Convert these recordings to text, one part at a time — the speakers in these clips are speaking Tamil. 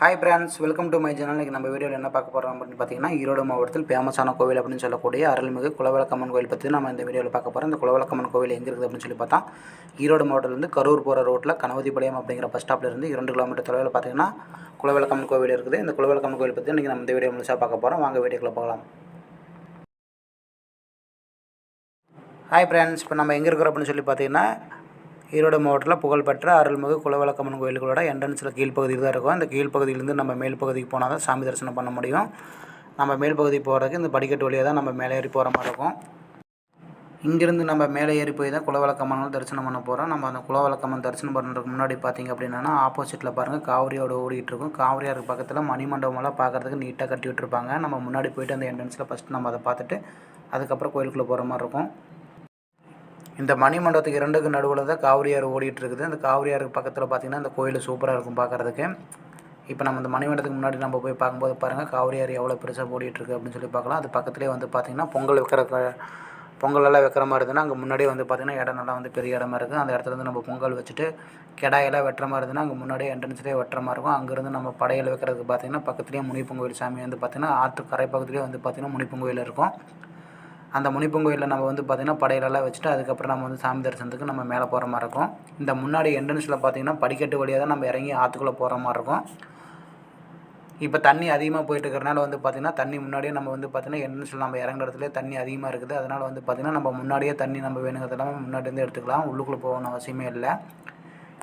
Hi friends welcome to my channel இன்றைக்கி நம்ம வீடியோவில் என்ன பார்க்க போகிறோம் அப்படின்னு பார்த்தீங்கன்னா ஈரோடு மாவட்டத்தில் ஃபேமஸான கோவில் அப்படின்னு சொல்லக்கூடிய அருள்மிகு குலவிளக்கம்மன் கோவில் பற்றி நம்ம இந்த வீடியோவில் பார்க்க போகிறோம் இந்த குலவிளக்கம்மன் கோவில் எங்கே இருக்குது அப்படின்னு சொல்லி பார்த்தா ஈரோடு மாவட்டத்திலேருந்து கரூர் போகிற ரோட்டில் கணவதிபாளையம் அப்படிங்கிற பஸ் ஸ்டாப்லேருந்து இரண்டு கிலோமீட்டர் தொலைவில் பார்த்தீங்கன்னா குலவிளக்கம்மன் கோவில் இருக்குது. இந்த குலவிளக்கம்மன் கோவில் பற்றி இன்றைக்கி நம்ம இந்த வீடியோ முழுசாக பார்க்க போகிறோம் வாங்க வீடியோக்குள்ளே போகலாம். ஹாய் ஃப்ரெண்ட்ஸ் இப்போ நம்ம எங்கே இருக்கிறோம் அப்படின்னு சொல்லி பார்த்தீங்கன்னா ஈரோடு மாவட்டத்தில் புகழ்பெற்ற அருள்மிகு குலவிளக்கம்மன் கோயில்களோட என்ட்ரன்ஸில் கீழ்ப்பகுதியில் தான் இருக்கும். அந்த கீழ்ப்பகுதியிலேருந்து நம்ம மேல் பகுதிக்கு போனால் தான் சாமி தரிசனம் பண்ண முடியும். நம்ம மேல் பகுதி போகிறதுக்கு இந்த படிக்கட்டு வழியாக தான் நம்ம மேலே ஏறி போகிற மாதிரி இருக்கும். இங்கேருந்து நம்ம மேலே ஏறி போய் தான் குலவிளக்கம்மன் தரிசனம் பண்ண போகிறோம் நம்ம அந்த குலவிளக்கம்மன் தரிசனம் பண்ணுறதுக்கு முன்னாடி பார்த்தீங்க அப்படின்னா ஆப்போசிட்டில் பாருங்கள் காவிரியோட ஓடிக்கிட்டு இருக்கும். காவிரியாருக்கு பக்கத்தில் மணிமண்டபமெல்லாம் பார்க்குறதுக்கு நீட்டாக கட்டி விட்டுருப்பாங்க. நம்ம முன்னாடி போயிட்டு அந்த என்ட்ரன்ஸில் ஃபஸ்ட்டு நம்ம அதை பார்த்துட்டு அதுக்கப்புறம் கோயிலுக்குள்ளே போகிற மாதிரி இருக்கும். இந்த மணிமண்டபத்துக்கு இரண்டுக்கு நடுவில் தான் காவிரி ஆறு ஓடிட்டு இருக்குது அந்த காவிரி ஆறுக்கு பக்கத்தில் பார்த்திங்கன்னா இந்த கோயில் சூப்பராக இருக்கும் பார்க்குறதுக்கு இப்போ நம்ம இந்த மணிமண்டபத்துக்கு முன்னாடி நம்ம போய் பார்க்கும்போது பாருங்கள் காவிரி ஆறு எவ்வளோ பெருசாக ஓடிட்டுருக்கு அப்படின்னு சொல்லி பார்க்கலாம். அது பக்கத்துலேயே வந்து பார்த்திங்கன்னா பொங்கல் வைக்கிற க- பொங்கல் எல்லாம் வைக்கிற மாதிரி இருந்ததுன்னா அங்கே முன்னாடியே வந்து பார்த்திங்கன்னா இடம் நல்லா வந்து பெரிய இடமா இருக்குது அந்த இடத்துல இருந்து நம்ம பொங்கல் வச்சுட்டு கிடாயெல்லாம் வெட்டுற மாதிரி இருந்ததுன்னா அங்கே முன்னாடியே என்ட்ரன்ஸ்லேயே வெட்டுற மாதிரி இருக்கும். அங்கேருந்து நம்ம படையல் வைக்கிறதுக்கு பார்த்திங்கன்னா பக்கத்துலேயே முனிப்பொங்கோயில் சாமி வந்து பார்த்திங்கன்னா ஆற்று கரை பக்கத்துலேயே வந்து பார்த்திங்கன்னா முனிப்பொங்கோயில் இருக்கும். அந்த முனிப்பொங்கோயிலில் நம்ம வந்து பார்த்திங்கன்னா படையிலெல்லாம் வச்சுட்டு அதுக்கப்புறம் நம்ம வந்து சாமி தரிசனத்துக்கு நம்ம மேலே போகிற மாதிரி இருக்கும். இந்த முன்னாடி என்ட்ரன்ஸில் பார்த்திங்கன்னா படிக்கட்டு வழியாக தான் நம்ம இறங்கி ஆற்றுக்குள்ளே போகிற மாதிரி இருக்கும். இப்போ தண்ணி அதிகமாக போயிட்டு இருக்கிறனால வந்து பார்த்திங்கன்னா தண்ணி முன்னாடியே நம்ம வந்து பார்த்திங்கன்னா என்ட்ரன்ஸில் நம்ம இறங்குற இடத்துல தண்ணி அதிகமாக இருக்குது. அதனால் வந்து பார்த்திங்கன்னா நம்ம முன்னாடியே தண்ணி நம்ம வேணுங்கிறது எல்லாமே முன்னாடி எடுத்துக்கலாம். உள்ளுக்குள்ளே போகணும் அவசியமே இல்லை.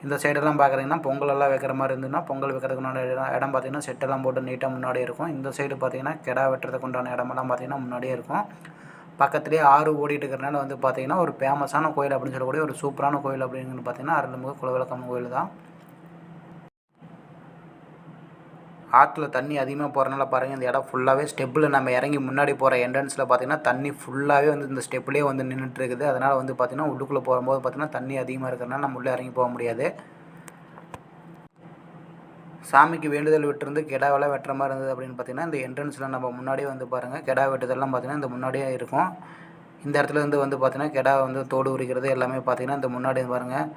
இந்த சைடெல்லாம் பார்க்குறீங்கன்னா பொங்கல் எல்லாம் வைக்கிற மாதிரி இருந்ததுன்னா பொங்கல் வைக்கிறதுக்கு உண்டான இடம் இடம் பார்த்திங்கன்னா செட்டெல்லாம் போட்டு நீட்டாக முன்னாடியே இருக்கும். இந்த சைடு பார்த்திங்கன்னா கிடா வெட்டுறதுக்கு உண்டான இடமெல்லாம் பார்த்திங்கன்னா முன்னாடியே இருக்கும். பக்கத்துலேயே ஆறு ஓடிட்டு இருக்கிறனால வந்து பார்த்திங்கன்னா ஒரு ஃபேமஸான கோயில் அப்படின்னு சொல்லக்கூடிய ஒரு சூப்பரான கோயில் அப்படின்னு பார்த்திங்கன்னா அருள்மிகு குலவிளக்கம்மன் கோயில் தான். ஆற்றுல தண்ணி அதிகமாக போகிறனால பாருங்கள் இந்த இடம் ஃபுல்லாகவே ஸ்டெப்பில் நம்ம இறங்கி முன்னாடி போகிற என்ட்ரன்ஸில் பார்த்திங்கன்னா தண்ணி ஃபுல்லாகவே வந்து இந்த ஸ்டெப்லேயே வந்து நின்றுட்டு இருக்குது அதனால் வந்து பார்த்திங்கன்னா உள்ளுக்குள்ளே போகும்போது பார்த்திங்கன்னா தண்ணி அதிகமாக இருக்கிறனால நம்ம உள்ளே இறங்கி போக முடியாது. சாமிக்கு வேண்டுதல் விட்டுருந்து கெடாவெல்லாம் வெட்டுற மாதிரி இருந்தது அப்படின்னு பார்த்தீங்கன்னா இந்த என்ட்ரன்ஸில் நம்ம முன்னாடியே வந்து பாருங்கள் கெடா வெட்டுதெல்லாம் பார்த்தீங்கன்னா இந்த முன்னாடியே இருக்கும். இந்த இடத்துல இருந்து வந்து பார்த்தீங்கன்னா கெடா வந்து தோடு உரிக்கிறது எல்லாமே பார்த்தீங்கன்னா இந்த முன்னாடி பாருங்கள்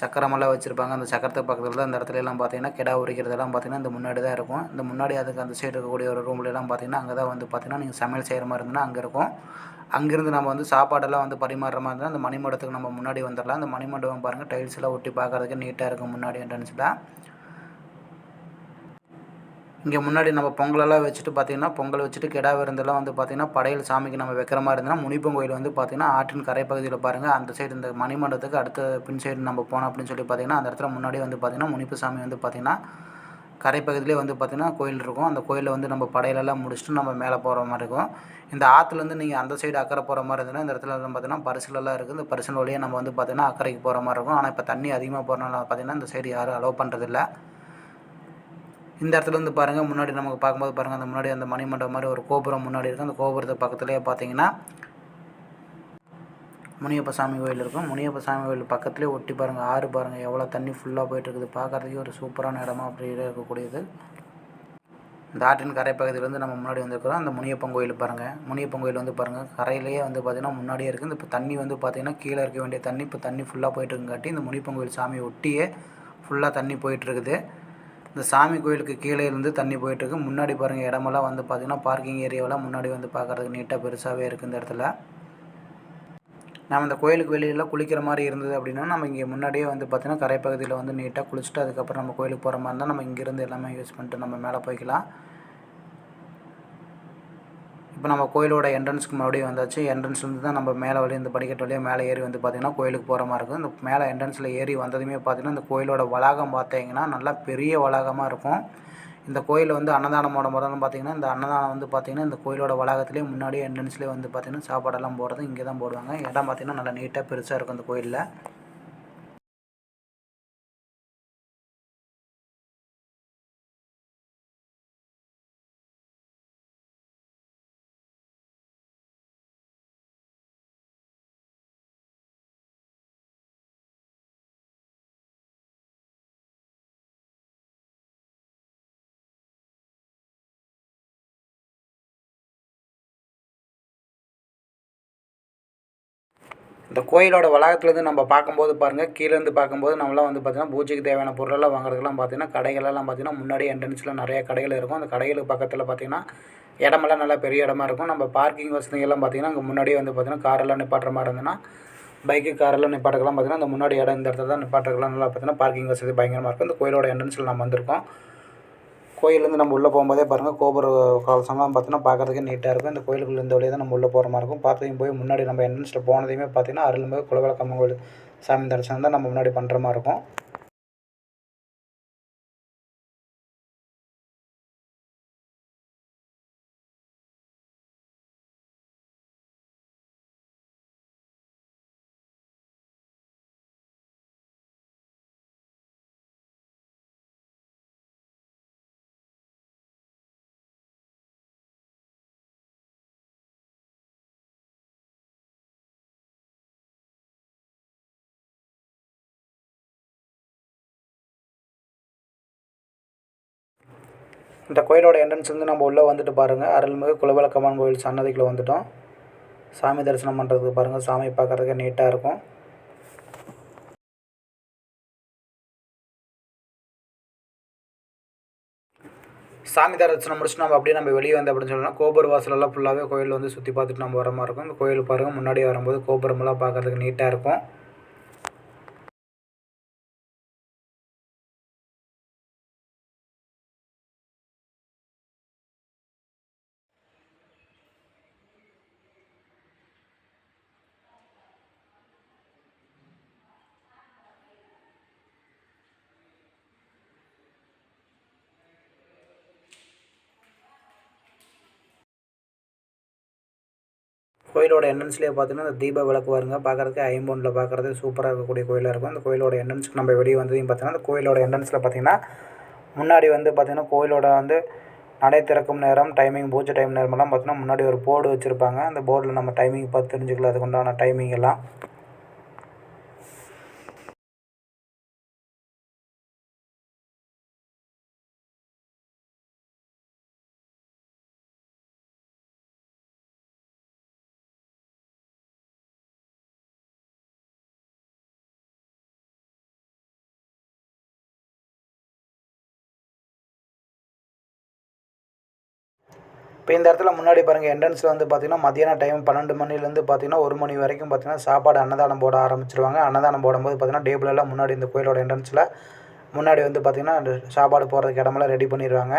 சக்கரமெல்லாம் வச்சுருப்பாங்க. அந்த சக்கரத்துக்கு பக்கத்தில் தான் இந்த இடத்துல எல்லாம் பார்த்தீங்கன்னா கெடா உரிக்கிறதெல்லாம் பார்த்தீங்கன்னா இந்த முன்னாடி தான் இருக்கும். இந்த முன்னாடி அதுக்கு அந்த சைடு இருக்கக்கூடிய ஒரு ரூம்லலாம் பார்த்தீங்கன்னா அங்கே தான் வந்து பார்த்தீங்கன்னா நீங்கள் சமையல் செய்கிற மாதிரி இருந்ததுன்னா அங்கே இருக்கும். அங்கேருந்து நம்ம வந்து சாப்பாடெல்லாம் வந்து பரிமாறுற மாதிரி இருந்தால் அந்த மணிமண்டபத்துக்கு நம்ம முன்னாடி வந்துடலாம். அந்த மணிமண்டபம் பாருங்கள் டைல்ஸ் எல்லாம் ஒட்டி பார்க்கறதுக்கு நீட்டாக இருக்கும் முன்னாடி என்ட்ரன்ஸில் இங்கே முன்னாடி நம்ம பொங்கலெல்லாம் வச்சுட்டு பார்த்தீங்கன்னா பொங்கல் வச்சுட்டு கிடா விருந்தெல்லாம் வந்து பார்த்தீங்கன்னா படையல் சாமிக்கு நம்ம வைக்கிற மாதிரி இருந்ததுன்னா முனிப்பன் கோயில் வந்து பார்த்தீங்கன்னா ஆற்றின் கரை பகுதியில் பாருங்கள் அந்த சைடு இந்த மணிமண்டபத்துக்கு அடுத்த பின் சைடு நம்ம போனோம் அப்படின்னு சொல்லி பார்த்தீங்கன்னா அந்த இடத்துல முன்னாடி வந்து பார்த்தீங்கன்னா முனிப்பு சாமி வந்து பார்த்தீங்கன்னா கரைப்பகுதியிலே வந்து பார்த்திங்கன்னா கோயில் இருக்கும். அந்த கோயிலில் வந்து நம்ம படையிலெல்லாம் முடிச்சுட்டு நம்ம மேலே போகிற மாதிரி இருக்கும். இந்த ஆற்றுலேருந்து நீங்கள் அந்த சைடு அக்கறை போகிற மாதிரி இருந்ததுன்னா இந்த இடத்துல வந்து பார்த்தீங்கன்னா பரிசலெல்லாம் இருக்குது. இந்த பரிசல் வழியாக நம்ம வந்து பார்த்திங்கன்னா அக்கறைக்கு போகிற மாதிரி இருக்கும். ஆனால் இப்போ தண்ணி அதிகமாக போகிறனால பார்த்திங்கன்னா இந்த சைடு யாரும் அலோவ் பண்ணுறதில்ல இந்த இடத்துல வந்து பாருங்கள் முன்னாடி நமக்கு பார்க்கும்போது பாருங்கள் அந்த முன்னாடி அந்த மணிமண்டபம் மாதிரி ஒரு கோபுரம் முன்னாடி இருக்குது அந்த கோபுரத்து பக்கத்துலேயே பார்த்தீங்கன்னா முனியப்ப சாமி கோயில் இருக்கும். முனியப்ப சாமி கோயில் பக்கத்துலேயே ஒட்டி பாருங்கள் ஆறு பாருங்கள் எவ்வளோ தண்ணி ஃபுல்லாக போயிட்டு இருக்குது பார்க்குறதுக்கே ஒரு சூப்பரான இடமா அப்படி இருக்கக்கூடியது. இந்த ஆற்றின் கரை பகுதியிலேருந்து நம்ம முன்னாடி வந்துருக்கிறோம். அந்த முனியப்பன் கோயில் பாருங்கள் முனியப்பன் கோயில் வந்து பாருங்கள் கரையிலேயே வந்து பார்த்திங்கன்னா முன்னாடியே இருக்குது இப்போ தண்ணி வந்து பார்த்திங்கன்னா கீழே இருக்க வேண்டிய தண்ணி இப்போ தண்ணி ஃபுல்லாக போயிட்டுருக்குங்காட்டி இந்த முனியப்பன் கோயில் சாமியை ஒட்டியே ஃபுல்லாக தண்ணி போயிட்டுருக்குது. இந்த சாமி கோயிலுக்கு கீழே இருந்து தண்ணி போயிட்டுருக்கு. முன்னாடி பாருங்கள் இடமெல்லாம் வந்து பார்த்திங்கன்னா பார்க்கிங் ஏரியாவெல்லாம் முன்னாடி வந்து பார்க்குறதுக்கு நீட்டாக பெருசாகவே இருக்குது இந்த இடத்துல. நம்ம இந்த கோயிலுக்கு வெளியில் குளிக்கிற மாதிரி இருந்தது அப்படின்னா நம்ம இங்கே முன்னாடியே வந்து பார்த்திங்கன்னா கரைப்பகுதியில் வந்து நீட்டாக குளிச்சுட்டு அதுக்கப்புறம் நம்ம கோயிலுக்கு போகிற மாதிரி இருந்தால் நம்ம இங்கேருந்து எல்லாமே யூஸ் பண்ணிட்டு நம்ம மேலே போய்க்கலாம். இப்போ நம்ம கோயிலோட என்ட்ரன்ஸ்க்கு மறுபடியும் வந்தாச்சு. என்ட்ரன்ஸ்லேருந்து தான் நம்ம மேலே வழி இந்த படிக்கட்டு வழியாக மேலே ஏறி வந்து பார்த்திங்கன்னா கோயிலுக்கு போகிற மாதிரி இருக்கும். இந்த மேலே என்ட்ரன்ஸில் ஏறி வந்ததுமே பார்த்திங்கன்னா இந்த கோயிலோட வளாகம் பார்த்தீங்கன்னா நல்லா பெரிய வளாகமாக இருக்கும். இந்த கோயில் வந்து அன்னதானம் போட பார்த்திங்கன்னா பார்த்தீங்கன்னா இந்த அன்னதானம் வந்து பார்த்திங்கன்னா இந்த கோயிலோட வளாகத்துலேயே முன்னாடியே என்ட்ரன்ஸ்லேயே வந்து பார்த்திங்கன்னா சாப்பாடெல்லாம் போடுறது இங்கே தான் போடுவாங்க. இடம் பார்த்திங்கன்னா நல்லா நீட்டாக பெருசாக இருக்கும் இந்த கோயிலில். இந்த கோயிலோட வளாகத்துலேருந்து நம்ம பார்க்கும்போது பாருங்கள் கீழேருந்து பார்க்கும்போது நம்மளாம் வந்து பார்த்திங்கன்னா பூஜைக்கு தேவையான பொருளெல்லாம் வாங்குறதுக்கெல்லாம் பார்த்திங்கன்னா கடைகளெல்லாம் பார்த்திங்கன்னா முன்னாடி என்ட்ரன்ஸில் நிறைய கடைகள் இருக்கும். அந்த கடைகளுக்கு பக்கத்தில் பார்த்திங்கன்னா இடமெல்லாம் நல்லா பெரிய இடமா இருக்கும். நம்ம பார்க்கிங் வசதிகள்லாம் பார்த்திங்கன்னா அங்கே முன்னாடியே வந்து பார்த்திங்கன்னா காரெல்லாம் நிப்பாட்டுற மாதிரி இருந்ததுன்னா பைக்கு காரெல்லாம் நிப்பாட்டுக்கெல்லாம் பார்த்திங்கன்னா அந்த முன்னாடி இடம் இந்த இடத்துல தான் நிப்பாட்டுறதுலாம் நல்லா பார்த்திங்கன்னா பார்க்கிங் வசதி பயங்கரமாக இருக்கும். இந்த கோயிலோட என்ட்ரன்ஸில் நம்ம வந்திருக்கோம். கோயிலேருந்து நம்ம உள்ளே போகும்போதே பாருங்கள் கோபுர கலசம்லாம் பார்த்தீங்கன்னா பார்க்கறதுக்கே நீட்டாக இருக்கும். இந்த கோயிலுக்குள்ள இந்த வழியாக தான் நம்ம உள்ளே போகிற மாதிரி இருக்கும். பார்த்ததையும் போய் முன்னாடி நம்ம என்ட்ரன்ஸில் போனதையுமே பார்த்தீங்கன்னா அருள்மிகு குலவிளக்கம்மன் கோயில் சாமி தரிசனம் தான் நம்ம முன்னாடி பண்ணுற மாதிரி இருக்கும். இந்த கோயிலோட என்ட்ரன்ஸ் வந்து நம்ம உள்ளே வந்துட்டு பாருங்கள் அருள்மிகு குலவிளக்கம்மன் கோயில் சன்னதிக்குள்ளே வந்துட்டோம். சாமி தரிசனம் பண்ணுறதுக்கு பாருங்கள் சாமி பார்க்குறதுக்கு நீட்டாக இருக்கும். சாமி தரிசனம் முடிச்சுட்டு நம்ம அப்படியே நம்ம வெளியே வந்து அப்படின்னு சொல்லலாம் கோபுர வாசலெல்லாம் ஃபுல்லாகவே கோயில் வந்து சுற்றி பார்த்துட்டு நம்ம வர மாதிரி இருக்கும். இந்த கோயில் பாருங்கள் முன்னாடி வரும்போது கோபுரமெல்லாம் பார்க்குறதுக்கு நீட்டாக இருக்கும். கோயிலோட என்ட்ரன்ஸ்லேயே பார்த்தீங்கன்னா அந்த தீப விளக்கு வருங்க. பார்க்குறதுக்கு ஐம்பொன்னில் பார்க்குறது சூப்பராக இருக்கக்கூடிய கோயிலாக இருக்கும். அந்த கோயிலோட என்ட்ரன்ஸ்க்கு நம்ம வெளியே வந்ததையும் பார்த்தீங்கன்னா அந்த கோயிலோட என்ட்ரன்ஸில் பார்த்தீங்கன்னா முன்னாடி வந்து பார்த்தீங்கன்னா கோயிலோட வந்து நடை திறக்கும் நேரம் டைமிங் பூஜை டைம் நேரமெல்லாம் பார்த்தீங்கன்னா முன்னாடி ஒரு போர்டு வச்சுருப்பாங்க. அந்த போர்டில் நம்ம டைமிங் பார்த்து தெரிஞ்சுக்கலாம். அதுக்கு உண்டான டைமிங் எல்லாம். இப்போ இந்த இடத்துல முன்னாடி பாருங்கள் என்ட்ரன்ஸில் வந்து பார்த்திங்கன்னா மதியானம் டைம் பன்னெண்டு மணிலேருந்து பார்த்திங்கன்னா ஒரு மணி வரைக்கும் பார்த்திங்கன்னா சாப்பாடு அன்னதானம் போட ஆரம்பிச்சிருவாங்க. அன்னதானம் போடும்போது பார்த்திங்கன்னா டேபிள் எல்லாம் முன்னாடி இந்த கோயிலோட என்ட்ரன்ஸில் முன்னாடி வந்து பார்த்திங்கன்னா சாப்பாடு போடுறதுக்கு இடமெல்லாம் ரெடி பண்ணிடுவாங்க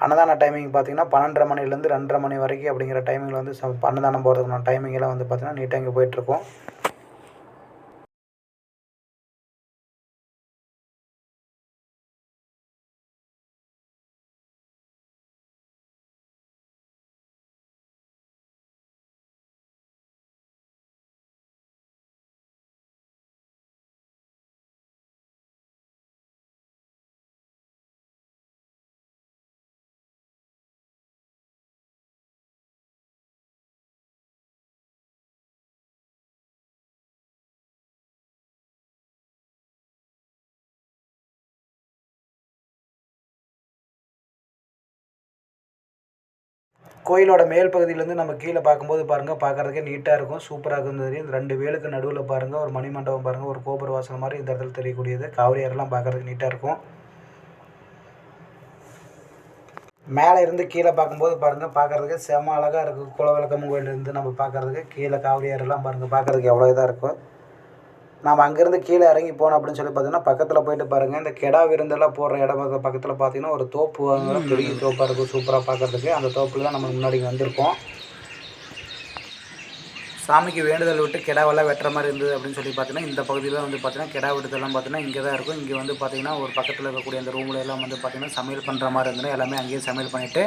அன்னதான டைமிங் பார்த்திங்கன்னா பன்னெண்டரை மணிலேருந்து ரெண்டரை மணி வரைக்கும் அப்படிங்கிற டைமிங்கில் வந்து ச அன்னதானம் போடுறதுக்கான டைமிங்கெல்லாம் வந்து பார்த்திங்கன்னா நீட்டாக இங்கே போயிட்டுருக்கும் கோயிலோட மேல் பகுதியிலேருந்து நம்ம கீழே பார்க்கும்போது பாருங்கள் பார்க்குறதுக்கே நீட்டாக இருக்கும். சூப்பராக இருக்கும் தெரியும். இந்த ரெண்டு வேலுக்கு நடுவில் பாருங்கள் ஒரு மணிமண்டபம் பாருங்கள் ஒரு கோபுர வாசல் மாதிரி இந்த இடத்துல தெரியக்கூடியது. காவிரி பார்க்குறதுக்கு நீட்டாக இருக்கும். மேலே இருந்து கீழே பார்க்கும்போது பாருங்கள் பார்க்குறதுக்கு செம அழகாக இருக்கும் குலவிளக்கம் கோயிலிருந்து நம்ம பார்க்குறதுக்கு கீழே காவிரியாரெல்லாம் பாருங்கள் பார்க்குறதுக்கு எவ்வளோ இதாக இருக்கும். நாம் அங்கேருந்து கீழே இறங்கி போனோம் அப்படின்னு சொல்லி பார்த்தீங்கன்னா பக்கத்தில் போயிட்டு பாருங்கள் இந்த கெடா விருந்தெல்லாம் போடுற இடம் பக்க- பக்கத்தில் பார்த்தீங்கன்னா ஒரு தோப்பு பெரிய தோப்பாக இருக்கும். சூப்பராக பார்க்குறதுக்கு. அந்த தோப்பில் தான் நம்ம முன்னாடி வந்திருக்கோம். சாமிக்கு வேண்டுதல் விட்டு கிடாவெல்லாம் வெட்டுற மாதிரி இருந்தது அப்படின்னு சொல்லி பார்த்தீங்கன்னா இந்த பகுதியில் வந்து பார்த்தீங்கன்னா கிடா வெட்டுதெல்லாம் பார்த்தீங்கன்னா இங்கே தான் இருக்கும். இங்கே வந்து பார்த்தீங்கன்னா ஒரு பக்கத்தில் இருக்கக்கூடிய அந்த ரூமில் எல்லாம் வந்து பார்த்தீங்கன்னா சமையல் பண்ணுற மாதிரி இருந்ததுன்னா எல்லாமே அங்கேயே சமையல் பண்ணிவிட்டு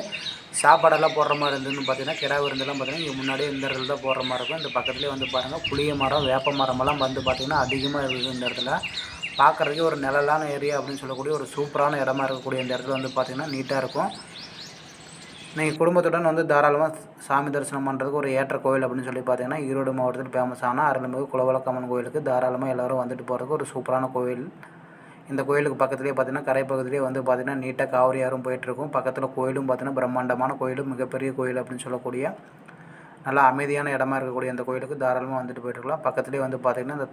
சாப்பாடெல்லாம் போடுற மாதிரி இருந்ததுன்னு பார்த்தீங்கன்னா கிடா விருந்தெல்லாம் பார்த்தீங்கன்னா இங்கே முன்னாடியே இந்த இடத்துல தான் போடுற மாதிரி இருக்கும். இந்த பக்கத்துலேயே வந்து பாருங்கள் புளிய மரம் வேப்ப மரமெல்லாம் வந்து பார்த்திங்கன்னா அதிகமாக இருக்குது இந்த இடத்துல. பார்க்குறதுக்கே ஒரு நிழலான ஏரியா அப்படின்னு சொல்லக்கூடிய ஒரு சூப்பரான இடமா இருக்கக்கூடிய இந்த இடத்துல வந்து பார்த்தீங்கன்னா நீட்டாக இருக்கும். நீங்கள் குடும்பத்துடன் வந்து தாராளமாக சாமி தரிசனம் பண்ணுறதுக்கு ஒரு ஏற்ற கோவில் அப்படின்னு சொல்லி பார்த்தீங்கன்னா ஈரோடு மாவட்டத்தில் ஃபேமஸான அருள்மிகு குலவலக்கம்மன் கோயிலுக்கு தாராளமாக எல்லோரும் வந்துட்டு போகிறதுக்கு ஒரு சூப்பரான கோவில் இந்த கோயிலுக்கு பக்கத்துலேயே பார்த்தீங்கன்னா கரைப்பகுதியிலே வந்து பார்த்தீங்கன்னா நீட்டாக காவிரியாரும் ஆறும் போயிட்டுருக்கும். பக்கத்தில் கோயிலும் பார்த்தீங்கன்னா பிரம்மாண்டமான கோயிலும் மிகப்பெரிய கோயில் அப்படின்னு சொல்லக்கூடிய நல்லா அமைதியான இடமா இருக்கக்கூடிய அந்த கோயிலுக்கு தாராளமாக வந்துட்டு போயிட்டுருக்கலாம் பக்கத்துலேயே வந்து பார்த்திங்கன்னா இந்த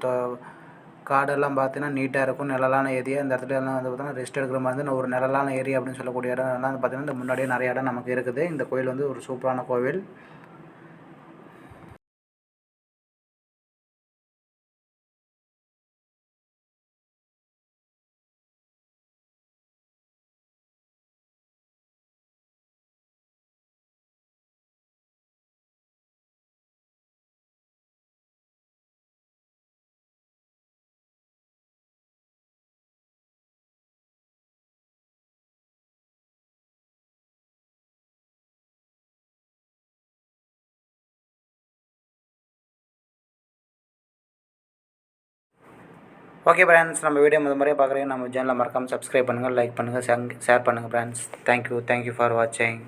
காடெல்லாம் பார்த்தீங்கன்னா நீட்டாக இருக்கும். நிழலான ஏரியா. இந்த இடத்துல எல்லாம் வந்து பார்த்தீங்கன்னா ரெஸ்ட் எடுக்கிற மாதிரி இருந்து ஒரு நிழலான ஏரியா அப்படின்னு சொல்லக்கூடிய இடம். எல்லாம் வந்து பார்த்தீங்கன்னா இந்த முன்னாடியே நிறைய இடம் நமக்கு இருக்குது. இந்த கோயில் வந்து ஒரு சூப்பரான கோவில். ஓகே ஃப்ரெண்ட்ஸ் நம்ம வீடியோ முதல் முறையாக பார்க்குறீங்க நம்ம சேனலை மறக்காமல் சப்ஸ்கிரைப் பண்ணுங்கள் லைக் பண்ணுங்கள் ஷேர் பண்ணுங்கள் ஃப்ரெண்ட்ஸ் தேங்க்யூ தேங்க்யூ ஃபார் வாட்சிங்